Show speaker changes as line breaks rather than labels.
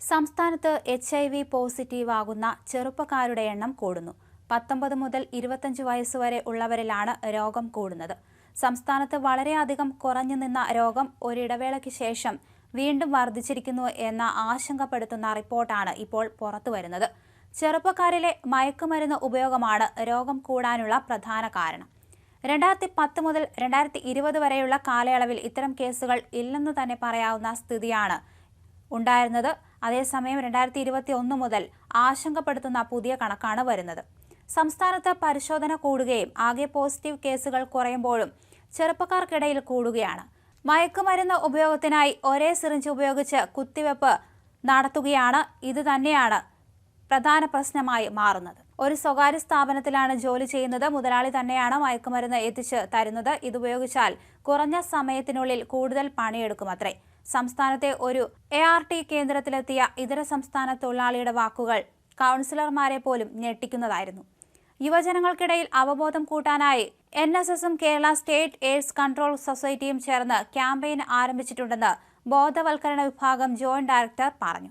സംസ്ഥാനത്ത് H I V positive ആകുന്ന ചെറുപ്പക്കാരുടെ എണ്ണം കൂടുന്നു. പത്തൊമ്പത് മുതൽ ഇരുപത്തഞ്ച് വയസ്സുവരെ ഉള്ളവരിലാണ് രോഗം കൂടുന്നത്. സംസ്ഥാനത്ത് വളരെയധികം കുറഞ്ഞു നിന്ന രോഗം ഒരിടവേളയ്ക്ക് ശേഷം വീണ്ടും വർദ്ധിച്ചിരിക്കുന്നു എന്ന ആശങ്കപ്പെടുത്തുന്ന റിപ്പോർട്ടാണ് ഇപ്പോൾ പുറത്തുവരുന്നത്. ചെറുപ്പക്കാരിലെ മയക്കുമരുന്ന് ഉപയോഗമാണ് രോഗം കൂടാനുള്ള പ്രധാന കാരണം. രണ്ടായിരത്തി പത്ത് മുതൽ രണ്ടായിരത്തി ഇരുപത് വരെയുള്ള കാലയളവിൽ ഇത്തരം കേസുകൾ ഇല്ലെന്ന് തന്നെ പറയാവുന്ന സ്ഥിതിയാണ് ഉണ്ടായിരുന്നത്. അതേസമയം രണ്ടായിരത്തി ഇരുപത്തി ഒന്ന് മുതൽ ആശങ്കപ്പെടുത്തുന്ന പുതിയ കണക്കാണ് വരുന്നത്. സംസ്ഥാനത്ത് പരിശോധന കൂടുകയും ആകെ പോസിറ്റീവ് കേസുകൾ കുറയുമ്പോഴും ചെറുപ്പക്കാർക്കിടയിൽ കൂടുകയാണ്. മയക്കുമരുന്ന് ഉപയോഗത്തിനായി ഒരേ സിറിഞ്ച് ഉപയോഗിച്ച് കുത്തിവെപ്പ് നടത്തുകയാണ് ഇത് തന്നെയാണ് പ്രധാന പ്രശ്നമായി മാറുന്നത്. ഒരു സ്വകാര്യ സ്ഥാപനത്തിലാണ് ജോലി ചെയ്യുന്നത്. മുതലാളി തന്നെയാണ് മയക്കുമരുന്ന് എത്തിച്ച് തരുന്നത്. ഇതുപയോഗിച്ചാൽ കുറഞ്ഞ സമയത്തിനുള്ളിൽ കൂടുതൽ പണിയെടുക്കുമത്രേ. സംസ്ഥാനത്തെ ഒരു എ ആർ ടി കേന്ദ്രത്തിലെത്തിയ ഇതര സംസ്ഥാന തൊഴിലാളിയുടെ വാക്കുകൾ കൗൺസിലർമാരെ പോലും ഞെട്ടിക്കുന്നതായിരുന്നു. യുവജനങ്ങൾക്കിടയിൽ അവബോധം കൂട്ടാനായി എൻ എസ് എസും കേരള സ്റ്റേറ്റ് എയ്ഡ്സ് കൺട്രോൾ സൊസൈറ്റിയും ചേർന്ന് ക്യാമ്പയിൻ ആരംഭിച്ചിട്ടുണ്ടെന്ന് ബോധവൽക്കരണ വിഭാഗം ജോയിന്റ് ഡയറക്ടർ പറഞ്ഞു.